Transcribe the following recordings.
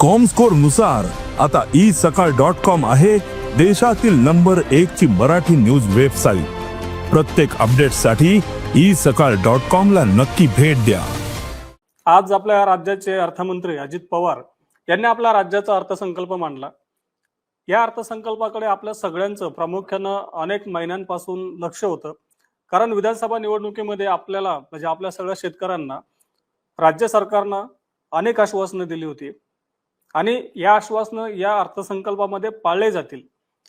कॉमस्कोरनुसार आता ई सकाळ dot com आहे देशातील नंबर एक ची मराठी न्यूज वेबसाईट प्रत्येक अपडेटसाठी ई सकाळ डॉट कॉम ला नक्की भेट द्या. आज आपल्या राज्याचे अर्थमंत्री अजित पवार यांनी आपल्या राज्याचा अर्थसंकल्प मांडला. या अर्थसंकल्पाकडे आपल्या सगळ्यांचं प्रामुख्यानं अनेक महिन्यांपासून लक्ष होतं. कारण विधानसभा निवडणुकीमध्ये आपल्याला म्हणजे आपल्या सगळ्या शेतकऱ्यांना राज्य सरकारनं अनेक आश्वासनं दिली होती. आणि या आश्वासनं या अर्थसंकल्पामध्ये पाळले जातील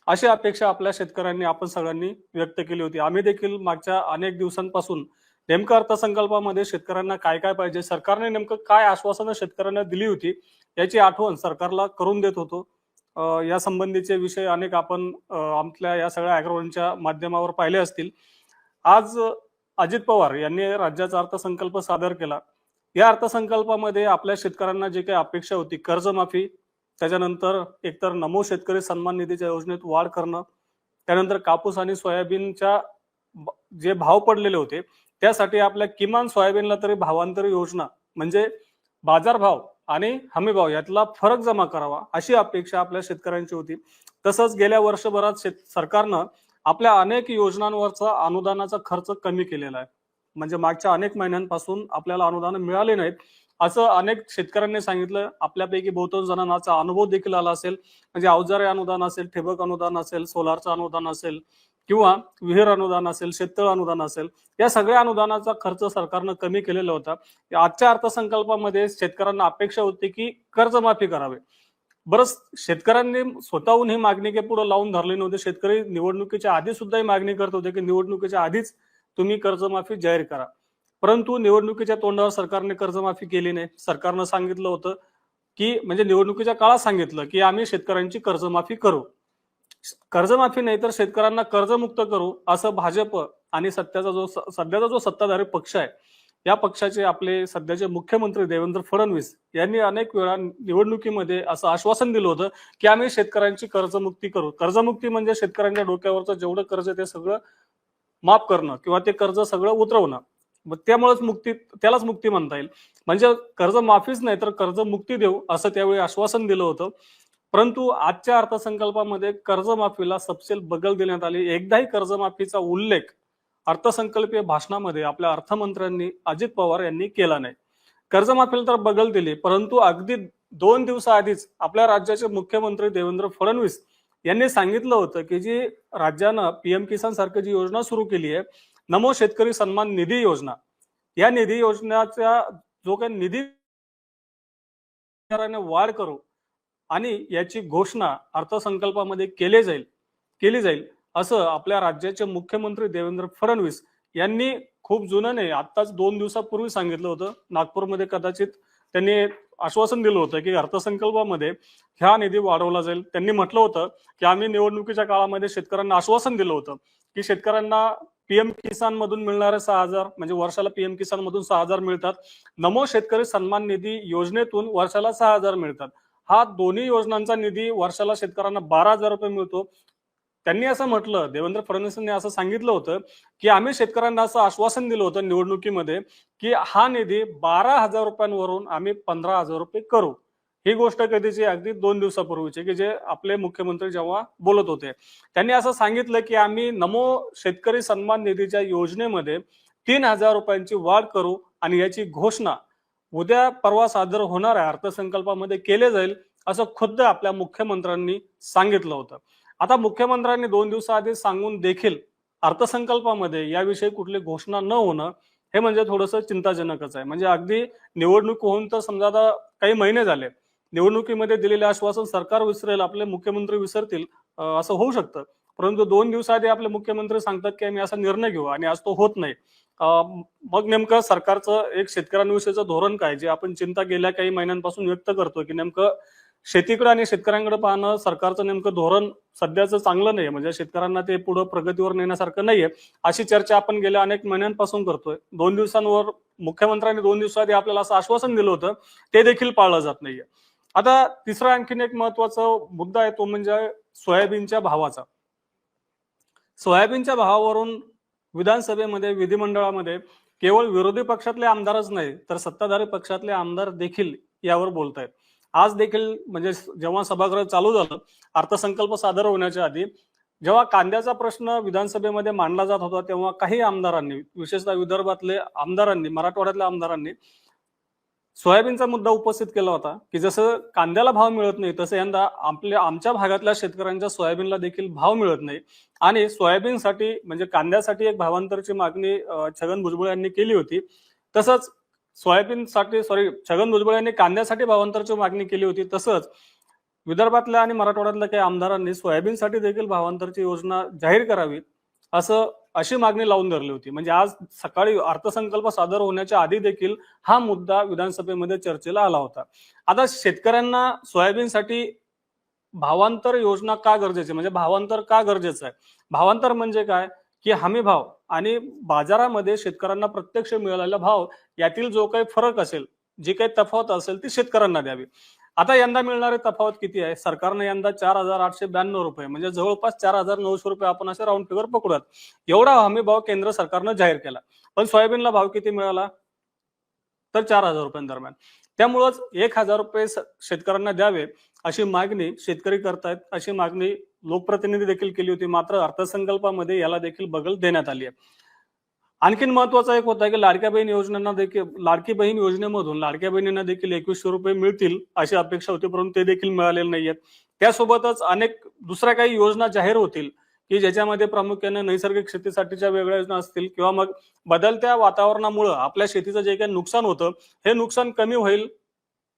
अशी अपेक्षा आपल्या शेतकऱ्यांनी आपण सगळ्यांनी व्यक्त केली होती. आम्ही देखील मागच्या अनेक दिवसांपासून नेमकं अर्थसंकल्पामध्ये शेतकऱ्यांना काय काय पाहिजे सरकारने नेमकं काय आश्वासनं शेतकऱ्यांना दिली होती याची आठवण सरकारला करून देत होतो. या संबंधीचे विषय अनेक आपण आपल्या या सगळ्या अॅग्रोवनच्या माध्यमावर पाहिले असतील. आज अजित पवार यांनी राज्याचा अर्थसंकल्प सादर केला. या अर्थसंकल्पामध्ये आपल्या शेतकऱ्यांना जे काही अपेक्षा होती कर्जमाफी त्याच्यानंतर एकतर नमो शेतकरी सन्मान निधीच्या योजनेत वाढ करणं त्यानंतर कापूस आणि सोयाबीनच्या जे भाव पडलेले होते त्यासाठी आपल्या किमान सोयाबीनला तरी भावांतर योजना म्हणजे बाजारभाव आणि हमीभाव यातला फरक जमा करावा अशी अपेक्षा आपल्या शेतकऱ्यांची होती. तसंच गेल्या वर्षभरात शेत सरकारनं आपल्या अनेक योजनांवरचा अनुदानाचा खर्च कमी केलेला आहे. म्हणजे मागच्या अनेक महिन्यांपासून आपल्याला अनुदान मिळाले नाहीत. असं अनेक शेतकऱ्यांनी सांगितलं. आपल्यापैकी बहुतांश जणांचा अनुभव देखील आला असेल. म्हणजे अवजारे अनुदान असेल ठिबक अनुदान असेल सोलारचं अनुदान असेल किंवा विहीर अनुदान असेल शेततळ अनुदान असेल या सगळ्या अनुदानाचा खर्च सरकारनं कमी केलेला होता. आजच्या अर्थसंकल्पामध्ये शेतकऱ्यांना अपेक्षा होती की कर्जमाफी करावे. बरंच शेतकऱ्यांनी स्वतःहून ही मागणी काही पुढे लावून धरली नव्हती. शेतकरी निवडणुकीच्या आधी सुद्धा ही मागणी करत होते की निवडणुकीच्या आधीच तुम्ही कर्जमाफी जाहीर करा. परंतु निवडणुकीच्या तोंडावर सरकारने कर्जमाफी केली नाही. सरकारनं सांगितलं होतं की म्हणजे निवडणुकीच्या काळात सांगितलं की आम्ही शेतकऱ्यांची कर्जमाफी करू. कर्जमाफी नाही तर शेतकऱ्यांना कर्जमुक्त करू असं भाजप आणि सत्याचा जो सध्याचा जो सत्ताधारी पक्ष आहे या पक्षाचे आपले सध्याचे मुख्यमंत्री देवेंद्र फडणवीस यांनी अनेक वेळा निवडणुकीमध्ये असं आश्वासन दिलं होतं की आम्ही शेतकऱ्यांची कर्जमुक्ती करू. कर्जमुक्ती म्हणजे शेतकऱ्यांच्या डोक्यावरचं जेवढं कर्ज आहे ते सगळं माफ करणं किंवा ते कर्ज सगळं उतरवणं. मग त्यामुळेच मुक्ती त्यालाच मुक्ती म्हणता येईल. म्हणजे कर्ज माफीच नाही तर कर्ज मुक्ती देऊ असं त्यावेळी आश्वासन दिलं होतं. परंतु आजच्या अर्थसंकल्पामध्ये कर्जमाफीला सपशेल बगल देण्यात आली. एकदाही कर्जमाफीचा उल्लेख अर्थसंकल्पीय भाषणामध्ये आपल्या अर्थमंत्र्यांनी अजित पवार यांनी केला नाही. कर्जमाफीला तर बगल दिली परंतु अगदी दोन दिवसाआधीच आपल्या राज्याचे मुख्यमंत्री देवेंद्र फडणवीस यांनी सांगितलं होतं की जी राज्यानं पीएम किसान सारखी जी योजना सुरू केली आहे नमो शेतकरी सन्मान निधी योजना या निधी योजनेचा जो काही निधी वाढ करू आणि याची घोषणा अर्थसंकल्पामध्ये केली जाईल केली जाईल असं आपल्या राज्याचे मुख्यमंत्री देवेंद्र फडणवीस यांनी खूप जुनं नाही आत्ताच दोन दिवसापूर्वी सांगितलं होतं. नागपूरमध्ये कदाचित त्यांनी आश्वासन दिलं होतं की अर्थसंकल्पामध्ये ह्या निधी वाढवला जाईल. त्यांनी म्हटलं होतं की आम्ही निवडणुकीच्या काळामध्ये शेतकऱ्यांना आश्वासन दिलं होतं की शेतकऱ्यांना पीएम किसान मधून मिळणारे सहा हजार म्हणजे वर्षाला पीएम किसान मधून सहा हजार मिळतात. नमो शेतकरी सन्मान निधी योजनेतून वर्षाला सहा हजार मिळतात. हा दोन्ही योजनांचा निधी वर्षाला शेतकऱ्यांना बारा हजार रुपये मिळतो. त्यांनी असं म्हटलं देवेंद्र फडणवीसांनी असं सांगितलं होतं की आम्ही शेतकऱ्यांना असं आश्वासन दिलं होतं निवडणुकीमध्ये की हा निधी बारा हजार रुपयांवरून आम्ही पंधरा हजार रुपये करू. ही गोष्ट कधीची अगदी दोन दिवसापूर्वीची की जे आपले मुख्यमंत्री जेव्हा बोलत होते त्यांनी असं सांगितलं की आम्ही नमो शेतकरी सन्मान निधीच्या योजनेमध्ये तीन हजार रुपयांची वाढ करू आणि याची घोषणा उद्या परवा सादर होणाऱ्या अर्थसंकल्पामध्ये केले जाईल असं खुद्द आपल्या मुख्यमंत्र्यांनी सांगितलं होतं. आता मुख्यमंत्र्यांनी दोन दिवसाआधी सांगून देखील अर्थसंकल्पामध्ये याविषयी कुठली घोषणा न होणं हे म्हणजे थोडंसं चिंताजनकच आहे. म्हणजे अगदी निवडणूक होऊन तर समजा आता काही महिने झाले निवडणुकीमध्ये दिलेले आश्वासन सरकार विसरेल आपले मुख्यमंत्री विसरतील असं होऊ शकतं. परंतु दोन दिवसाआधी आपले मुख्यमंत्री सांगतात की आम्ही असा निर्णय घेऊ आणि आज तो होत नाही. मग नेमकं सरकारचं एक शेतकऱ्यांविषयीचं धोरण काय जे आपण चिंता गेल्या काही महिन्यांपासून व्यक्त करतो की नेमकं शेतीकडे आणि शेतकऱ्यांकडे पाहणं सरकारचं नेमकं धोरण सध्याचं चांगलं नाही म्हणजे शेतकऱ्यांना ते पुढे प्रगतीवर नेण्यासारखं नाहीये. अशी चर्चा आपण गेल्या अनेक महिन्यांपासून करतोय. दोन दिवसांवर मुख्यमंत्र्यांनी दोन दिवसाआधी आपल्याला असं आश्वासन दिलं होतं ते देखील पाळलं जात नाहीये. आता तिसरा आणखीन एक महत्त्वाचा मुद्दा आहे तो म्हणजे सोयाबीनच्या भावाचा. सोयाबीनच्या भावावरून विधानसभेमध्ये विधिमंडळामध्ये केवळ विरोधी पक्षातले आमदारच नाही तर सत्ताधारी पक्षातले आमदार देखील यावर बोलत आहेत आज देखील म्हणजे जेव्हा सभागृह चालू झालं अर्थसंकल्प सादर होण्याच्या आधी जेव्हा कांद्याचा प्रश्न विधानसभेमध्ये मांडला जात होता तेव्हा काही आमदारांनी विशेषतः विदर्भातले आमदारांनी मराठवाड्यातल्या आमदारांनी सोयाबीनचा मुद्दा उपस्थित केला होता की जसं कांद्याला भाव मिळत नाही तसं यंदा आपल्या आमच्या भागातल्या शेतकऱ्यांच्या सोयाबीनला देखील भाव मिळत नाही. आणि सोयाबीनसाठी म्हणजे कांद्यासाठी एक भावांतरची मागणी छगन भुजबळ यांनी केली होती. तसंच सोयाबीनसाठी सॉरी छगन भुजबळ यांनी कांद्यासाठी भावांतराची मागणी केली होती. तसंच विदर्भातल्या आणि मराठवाड्यातल्या काही आमदारांनी सोयाबीनसाठी देखील भावांतरची योजना जाहीर करावी असं अशी मागणी लावून धरली होती. म्हणजे आज सकाळी अर्थसंकल्प सादर होण्याच्या आधी देखील हा मुद्दा विधानसभेमध्ये चर्चेला आला होता. आता शेतकऱ्यांना सोयाबीनसाठी भावांतर योजना का गरजेची आहे? म्हणजे भावांतर का गरजेचं आहे? भावांतर म्हणजे काय? की हमी भाव आणि बाजारामध्ये शेतकऱ्यांना प्रत्यक्ष मिळालेला भाव यातील जो काही फरक असेल जी काही तफावत असेल ती शेतकऱ्यांना द्यावी. आता यंदा मिळणारे तफावत किती आहे? सरकारने यंदा चार हजार आठशे ब्याण्णव रुपये म्हणजे जवळपास चार हजार नऊशे रुपये आपण असे राऊंड फिगर पकडूयात. एवढा हमी भाव केंद्र सरकारनं जाहीर केला. पण सोयाबीनला भाव किती मिळाला? तर चार हजार रुपयांदरम्यान त्यामुळंच एक हजार रुपये स- शेतकऱ्यांना द्यावे अशी मागणी शेतकरी करतायत अशी मागणी लोकप्रतिनिधी देखील केली होती. मात्र अर्थसंकल्पामध्ये याला देखील बगल देण्यात आली आहे. आणखीन महत्त्वाचा एक होता की लाडक्या बहीण योजनांना देखील लाडकी बहीण योजनेमधून लाडक्या बहिणींना देखील एकवीसशे रुपये मिळतील अशी अपेक्षा होती परंतु ते देखील मिळालेले नाहीयेत. त्यासोबतच अनेक दुसऱ्या काही योजना जाहीर होतील की ज्याच्यामध्ये प्रामुख्याने नैसर्गिक शेतीसाठीच्या वेगळ्या योजना असतील किंवा मग बदलत्या वातावरणामुळं आपल्या शेतीचं जे काही नुकसान होतं हे नुकसान कमी होईल.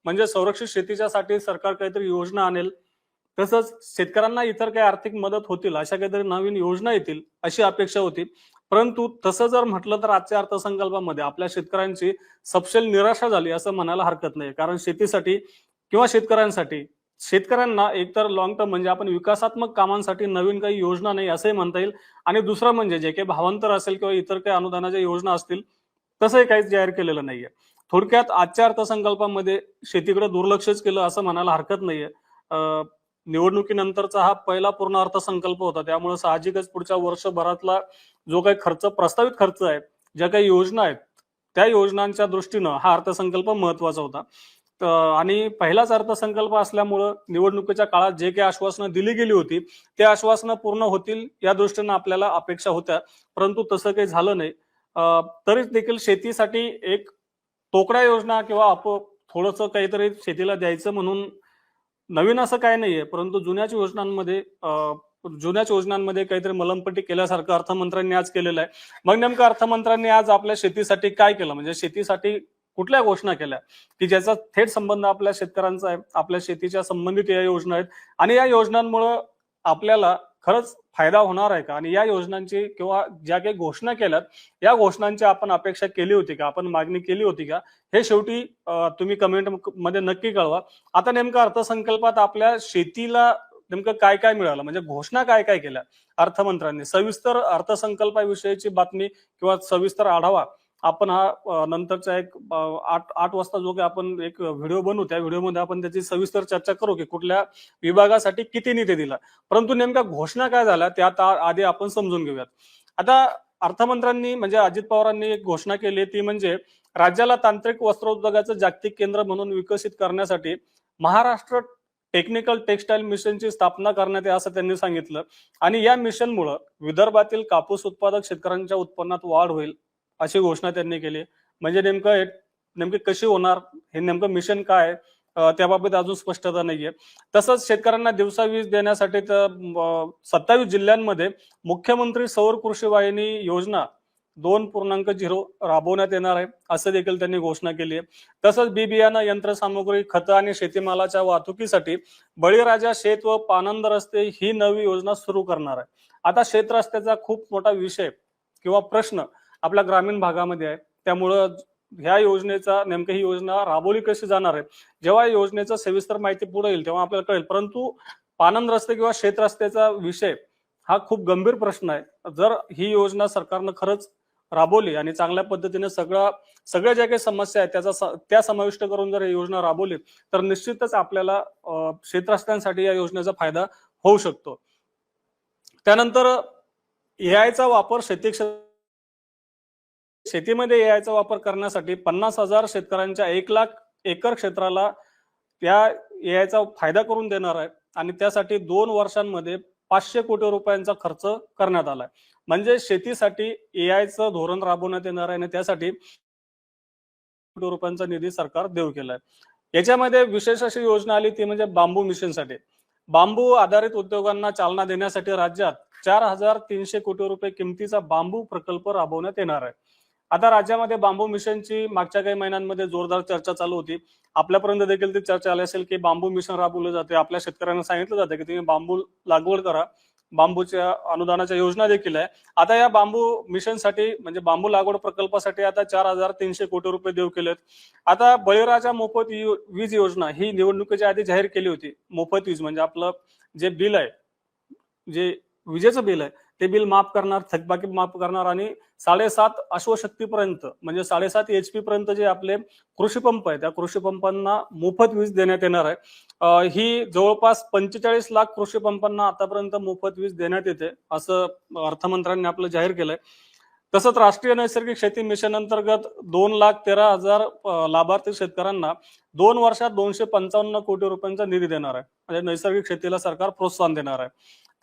म्हणजे संरक्षित शेतीच्यासाठी सरकार काहीतरी योजना आणेल. तसंच शेतकऱ्यांना इतर काही आर्थिक मदत होतील अशा काहीतरी नवीन योजना येतील अशी अपेक्षा होती. परंतु तसं जर म्हटलं तर आजच्या अर्थसंकल्पामध्ये आपल्या शेतकऱ्यांची सपशेल निराशा झाली असं म्हणायला हरकत नाही. कारण शेतीसाठी किंवा शेतकऱ्यांसाठी शेतकऱ्यांना एकतर लॉंग टर्म म्हणजे आपण विकासात्मक कामांसाठी नवीन काही योजना नाही असंही म्हणता येईल. आणि दुसरं म्हणजे जे काही भावांतर असेल किंवा इतर काही अनुदानाच्या योजना असतील तसंही काहीच जाहीर केलेलं नाहीये. थोडक्यात आजच्या अर्थसंकल्पामध्ये शेतीकडे दुर्लक्षच केलं असं म्हणायला हरकत नाहीये. अं, निवडणुकीनंतरचा हा पहिला पूर्ण अर्थसंकल्प होता. त्यामुळे साहजिकच पुढच्या वर्षभरातला जो काही खर्च प्रस्तावित खर्च आहे ज्या काही योजना आहेत त्या योजनांच्या दृष्टीनं हा अर्थसंकल्प महत्त्वाचा होता. आणि पहिलाच अर्थसंकल्प असल्यामुळं निवडणुकीच्या काळात जे काही आश्वासनं दिली गेली होती ते आश्वासनं पूर्ण होतील या दृष्टीनं आपल्याला अपेक्षा होत्या. परंतु तसं काही झालं नाही. तरीच तरी देखील शेतीसाठी एक तोकड्या योजना किंवा आप थोडंसं काहीतरी शेतीला द्यायचं म्हणून नवीन असं काय नाहीये परंतु जुन्याच योजनांमध्ये जुन्याच योजनांमध्ये काहीतरी मलमपट्टी केल्यासारखं अर्थमंत्र्यांनी आज केलेलं आहे. मग नेमकं अर्थमंत्र्यांनी आज आपल्या शेतीसाठी काय केलं? म्हणजे शेतीसाठी कुठल्या घोषणा केल्या? की ज्याचा थेट संबंध आपल्या शेतकऱ्यांचा आहे आपल्या शेतीच्या संबंधित या योजना आहेत. आणि या योजनांमुळं आपल्याला खरंच फायदा होणार आहे का? आणि या योजनांची किंवा ज्या काही घोषणा केल्यात या घोषणांची आपण अपेक्षा केली होती का? आपण मागणी केली होती का? हे शेवटी तुम्ही कमेंटमध्ये नक्की कळवा. आता नेमकं अर्थसंकल्पात आपल्या शेतीला नेमकं काय काय मिळालं? म्हणजे घोषणा काय काय केल्या अर्थमंत्र्यांनी? सविस्तर अर्थसंकल्पाविषयीची बातमी किंवा सविस्तर आढावा आपण हा नंतरचा एक आठ आठ वाजता जो काही आपण एक व्हिडिओ बनवू त्या व्हिडिओमध्ये आपण त्याची सविस्तर चर्चा करू की कुठल्या विभागासाठी किती निधी दिला. परंतु नेमक्या घोषणा काय झाल्या त्या आधी आपण समजून घेऊयात. आता अर्थमंत्र्यांनी म्हणजे अजित पवारांनी एक घोषणा केली ती म्हणजे राज्याला तांत्रिक वस्त्रोद्योगाचं जागतिक केंद्र म्हणून विकसित करण्यासाठी महाराष्ट्र टेक्निकल टेक्सटाईल मिशनची स्थापना करण्यात आहे असं त्यांनी सांगितलं. आणि या मिशनमुळं विदर्भातील कापूस उत्पादक शेतकऱ्यांच्या उत्पन्नात वाढ होईल अशी घोषणा त्यांनी केली. म्हणजे नेमकं हे- नेमकी कशी होणार? हे नेमकं मिशन काय? आहे? त्याबाबत अजून स्पष्टता नाहीये. तसंच शेतकऱ्यांना दिवसा वीज देण्यासाठी तर सत्तावीस जिल्ह्यांमध्ये मुख्यमंत्री सौर कृषी वाहिनी योजना दोन पूर्णांक झिरो राबवण्यात येणार आहे असं देखील त्यांनी घोषणा केली आहे. तसंच बी बियाणं यंत्रसामुग्री खतं आणि शेतीमालाच्या वाहतुकीसाठी बळीराजा शेत व पानंद रस्ते ही नवी योजना सुरू करणार आहे. आता शेत रस्त्याचा खूप मोठा विषय किंवा प्रश्न आपल्या ग्रामीण भागामध्ये आहे. त्यामुळं ह्या योजनेचा नेमकं ही योजना राबवली कशी जाणार आहे? जेव्हा योजनेचा सविस्तर माहिती पुढे येईल तेव्हा आपल्याला कळेल. परंतु पानंद रस्ते किंवा शेत रस्त्याचा विषय हा खूप गंभीर प्रश्न आहे. जर ही योजना सरकारनं खरंच राबवली आणि चांगल्या पद्धतीने सगळा सगळ्या ज्या काही समस्या आहेत त्याचा त्या समाविष्ट करून जर ही योजना राबवली तर निश्चितच आपल्याला अं, या योजनेचा फायदा होऊ शकतो. त्यानंतर एआयचा वापर शेती क्षेत्र शेतीमध्ये एआयचा वापर करण्यासाठी पन्नास हजार शेतकऱ्यांच्या एक लाख एकर क्षेत्राला त्या एआयचा फायदा करून देणार आहे. आणि त्यासाठी दोन वर्षांमध्ये पाचशे कोटी रुपयांचा खर्च करण्यात आलाय. म्हणजे शेतीसाठी एआयचं धोरण राबवण्यात येणार आहे आणि त्यासाठी कोटी रुपयांचा निधी सरकार देऊ केलाय. याच्यामध्ये विशेष अशी योजना आली ती म्हणजे बांबू मिशनसाठी. बांबू आधारित उद्योगांना चालना देण्यासाठी राज्यात चार हजार तीनशे कोटी रुपये किमतीचा बांबू प्रकल्प राबवण्यात येणार आहे. आता राज्यामध्ये बांबू मिशनची मागच्या काही महिन्यांमध्ये जोरदार चर्चा चालू होती. आपल्यापर्यंत देखील ती चर्चा आली असेल की बांबू मिशन राबवलं जाते. आपल्या शेतकऱ्यांना सांगितलं जातं की तुम्ही बांबू लागवड करा. बांबूच्या अनुदानाच्या योजना देखील आहे. आता या बांबू मिशनसाठी म्हणजे बांबू लागवड प्रकल्पासाठी आता चार हजार तीनशे कोटी रुपये देऊ केलेत. आता बळीराजा मोफत वीज योजना ही निवडणुकीच्या आधी जाहीर केली होती. मोफत वीज म्हणजे आपलं जे बिल आहे जे विजेचं बिल आहे ते बिल माफ करणार थकबाकी माफ करणार आणि साडेसात अश्वशक्तीपर्यंत म्हणजे साडेसात एच पी पर्यंत जे आपले कृषी पंप आहे त्या कृषी पंपांना मोफत वीज देण्यात येणार आहे. ही जवळपास पंचेचाळीस लाख कृषी पंपांना आतापर्यंत मोफत वीज देण्यात येते असं अर्थमंत्र्यांनी आपलं जाहीर केलंय. तसंच राष्ट्रीय नैसर्गिक शेती मिशन अंतर्गत दोन लाख तेरा हजार लाभार्थी शेतकऱ्यांना दोन वर्षात दोनशे पंचावन्न कोटी रुपयांचा निधी देणार आहे. म्हणजे नैसर्गिक शेतीला सरकार प्रोत्साहन देणार आहे.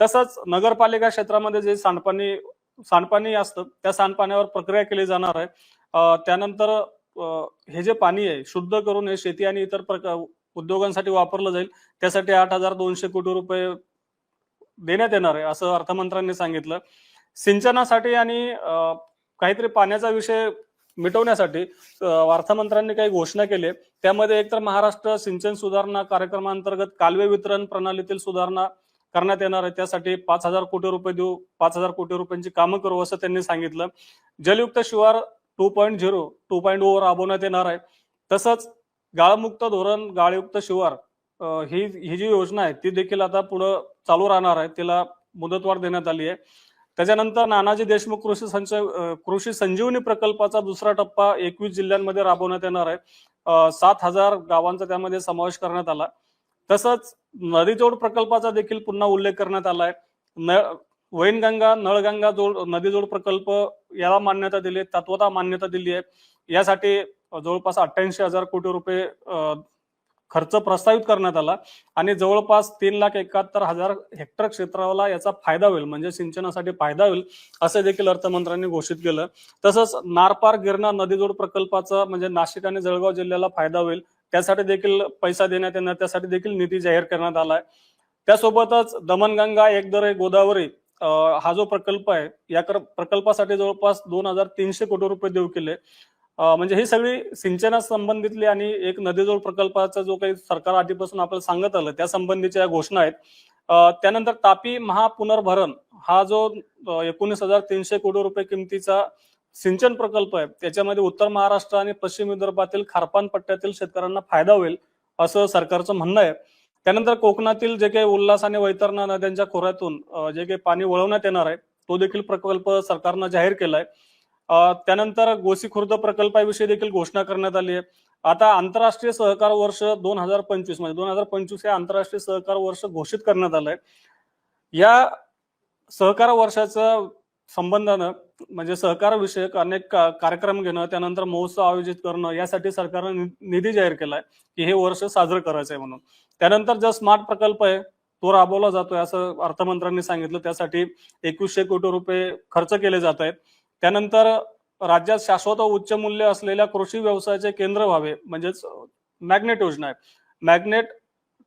तसंच नगरपालिका क्षेत्रामध्ये जे सांडपाणी सांडपाणी असतं त्या सांडपाण्यावर प्रक्रिया केली जाणार आहे. त्यानंतर हे जे पाणी आहे शुद्ध करून हे शेती आणि इतर प्रकार उद्योगांसाठी वापरलं जाईल. त्यासाठी आठ हजार दोनशे कोटी रुपये देण्यात येणार आहे असं अर्थमंत्र्यांनी सांगितलं. सिंचनासाठी आणि काहीतरी पाण्याचा विषय मिटवण्यासाठी अर्थमंत्र्यांनी काही घोषणा केली त्यामध्ये एकतर महाराष्ट्र सिंचन सुधारणा कार्यक्रमांतर्गत कालवे वितरण प्रणालीतील सुधारणा करण्यात येणार आहे. त्यासाठी पाच हजार कोटी रुपये देऊ पाच हजार कोटी रुपयांची कामं करू असं त्यांनी सांगितलं. Jalyukt Shivar two point zero two point O राबवण्यात येणार आहे. तसंच गाळमुक्त धोरण गाळयुक्त शिवार ही ही जी योजना आहे ती देखील आता पुढं चालू राहणार आहे. तिला मुदतवाढ देण्यात आली आहे. त्याच्यानंतर नानाजी देशमुख कृषी संच कृषी संजीवनी प्रकल्पाचा दुसरा टप्पा एकवीस जिल्ह्यांमध्ये राबवण्यात येणार आहे. सात हजार गावांचा त्यामध्ये समावेश करण्यात आला. तसंच नदीजोड प्रकल्पाचा देखील पुन्हा उल्लेख करण्यात आलाय. वैनगंगा नळगंगा जोड नदीजोड प्रकल्प याला मान्यता दिली आहे, तत्वता मान्यता दिली आहे. यासाठी जवळपास अठ्ठ्याऐंशी हजार कोटी रुपये खर्च प्रस्तावित करण्यात आला. आणि जवळपास तीन लाख एकाहत्तर हजार हेक्टर क्षेत्राला याचा फायदा होईल म्हणजे सिंचनासाठी फायदा होईल असं देखील अर्थमंत्र्यांनी घोषित केलं. तसंच नारपार गिरणा नदीजोड प्रकल्पाचा म्हणजे नाशिक आणि जळगाव जिल्ह्याला फायदा होईल. त्यासाठी देखील पैसा देण्यात येणार त्यासाठी देखील निधी जाहीर करण्यात आलाय. त्यासोबतच दमनगंगा एकदरे गोदावरी हा जो प्रकल्प आहे या प्रकल्पासाठी जवळपास दोन हजार तीनशे कोटी रुपये देऊ केले. म्हणजे ही सगळी सिंचना संबंधितली आणि एक नदीजोड प्रकल्पाचा जो काही सरकार आधीपासून आपल्याला सांगत आलं त्या संबंधीच्या या घोषणा आहेत त्यानंतर तापी महापुनर्भरण हा जो एकोणीस हजार तीनशे कोटी रुपये किमतीचा सिंचन प्रकल्प आहे. त्याच्यामध्ये उत्तर महाराष्ट्र आणि पश्चिम विदर्भातील खारपान पट्ट्यातील शेतकऱ्यांना फायदा होईल असं सरकारचं म्हणणं आहे. त्यानंतर कोकणातील जे काही उल्हास आणि वैतरणा नद्यांच्या खोऱ्यातून जे काही पाणी वळवण्यात येणार आहे तो देखील प्रकल्प सरकारनं जाहीर केलाय. त्यानंतर गोसी खुर्द प्रकल्पाविषयी देखील घोषणा करण्यात आली आहे. आता आंतरराष्ट्रीय सहकार वर्ष दोन हजार पंचवीस म्हणजे दोन हजार पंचवीस हे आंतरराष्ट्रीय सहकार वर्ष घोषित करण्यात आलंय. या सहकार वर्षाचं संबंधानं म्हणजे सहकारविषयक अनेक का- कार्यक्रम घेणं त्यानंतर महोत्सव आयोजित करणं यासाठी सरकारनं निधी जाहीर केलाय की हे वर्ष साजरं करायचं आहे म्हणून. त्यानंतर जो स्मार्ट प्रकल्प आहे तो राबवला जातोय असं अर्थमंत्र्यांनी सांगितलं. त्यासाठी एकवीसशे कोटी रुपये खर्च केले जात आहेत. त्यानंतर राज्यात शाश्वत उच्च मूल्य असलेल्या कृषी व्यवसायाचे केंद्र व्हावे म्हणजेच मॅग्नेट योजना आहे. मॅग्नेट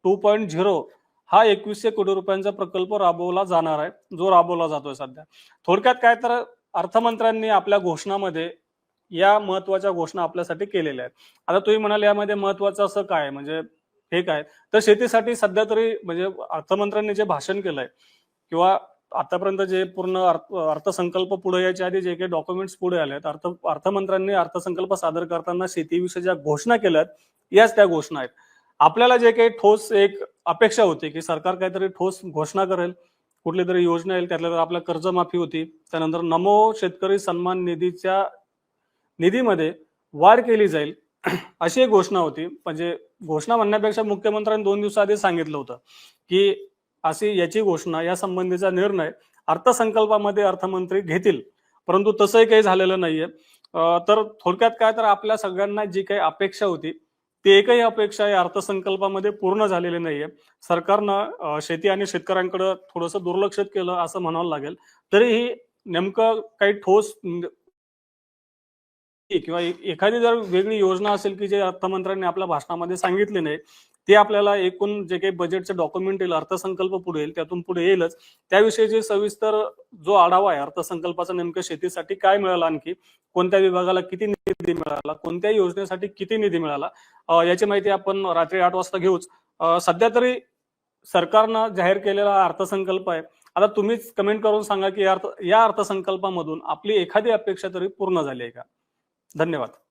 टू पॉईंट झिरो हा एकवीसशे कोटी रुपयांचा प्रकल्प राबवला जाणार आहे. जो राबवला जातोय सध्या. थोडक्यात काय तर अर्थमंत्र्यांनी आपल्या घोषणामध्ये या महत्त्वाच्या घोषणा आपल्यासाठी केलेल्या आहेत. आता तुम्ही म्हणाल यामध्ये महत्वाचं असं काय? म्हणजे हे काय? तर शेतीसाठी सध्या तरी म्हणजे अर्थमंत्र्यांनी जे भाषण केलंय किंवा आतापर्यंत जे पूर्ण अर्थ अर्थसंकल्प पुढे यायच्या आधी जे काही डॉक्युमेंट्स पुढे आले आहेत अर्थ अर्थमंत्र्यांनी अर्थसंकल्प सादर करताना शेतीविषयी ज्या घोषणा केल्यात याच त्या घोषणा आहेत. आपल्याला जे काही ठोस एक अपेक्षा होती की सरकार काहीतरी ठोस घोषणा करेल कुठली तरी योजना येईल त्यातल्या तर आपल्या कर्जमाफी होती. त्यानंतर नमो शेतकरी सन्मान निधीच्या निधीमध्ये वाढ केली जाईल अशी एक घोषणा होती. म्हणजे घोषणा म्हणण्यापेक्षा मुख्यमंत्र्यांनी दोन दिवसाआधी सांगितलं होतं की अशी याची घोषणा या संबंधीचा निर्णय अर्थसंकल्पामध्ये अर्थमंत्री घेतील. परंतु तसंही काही झालेलं नाहीये. तर थोडक्यात काय तर आपल्या सगळ्यांना जी काही अपेक्षा होती ती एकही अपेक्षा या अर्थसंकल्पामध्ये पूर्ण झालेली नाहीये. सरकारनं शेती आणि शेतकऱ्यांकडे थोडंसं दुर्लक्षित केलं असं म्हणावं लागेल. तरीही नेमकं काही ठोस किंवा एखादी जर वेगळी योजना असेल की जे अर्थमंत्र्यांनी आपल्या भाषणामध्ये सांगितले नाही ते आपल्याला एकूण जे काही बजेटचे डॉक्युमेंट येईल अर्थसंकल्प पुढे येईल त्यातून पुढे येईलच. त्याविषयीची सविस्तर जो आढावा आहे अर्थसंकल्पाचा नेमकं शेतीसाठी काय मिळालं आणखी कोणत्या विभागाला किती निधी मिळाला कोणत्या योजनेसाठी किती निधी मिळाला याची माहिती आपण रात्री आठ वाजता घेऊच. सध्या तरी सरकारनं जाहीर केलेला अर्थसंकल्प आहे. आता तुम्हीच कमेंट करून सांगा की या अर्थ- या अर्थसंकल्पामधून आपली एखादी अपेक्षा तरी पूर्ण झाली आहे का? धन्यवाद.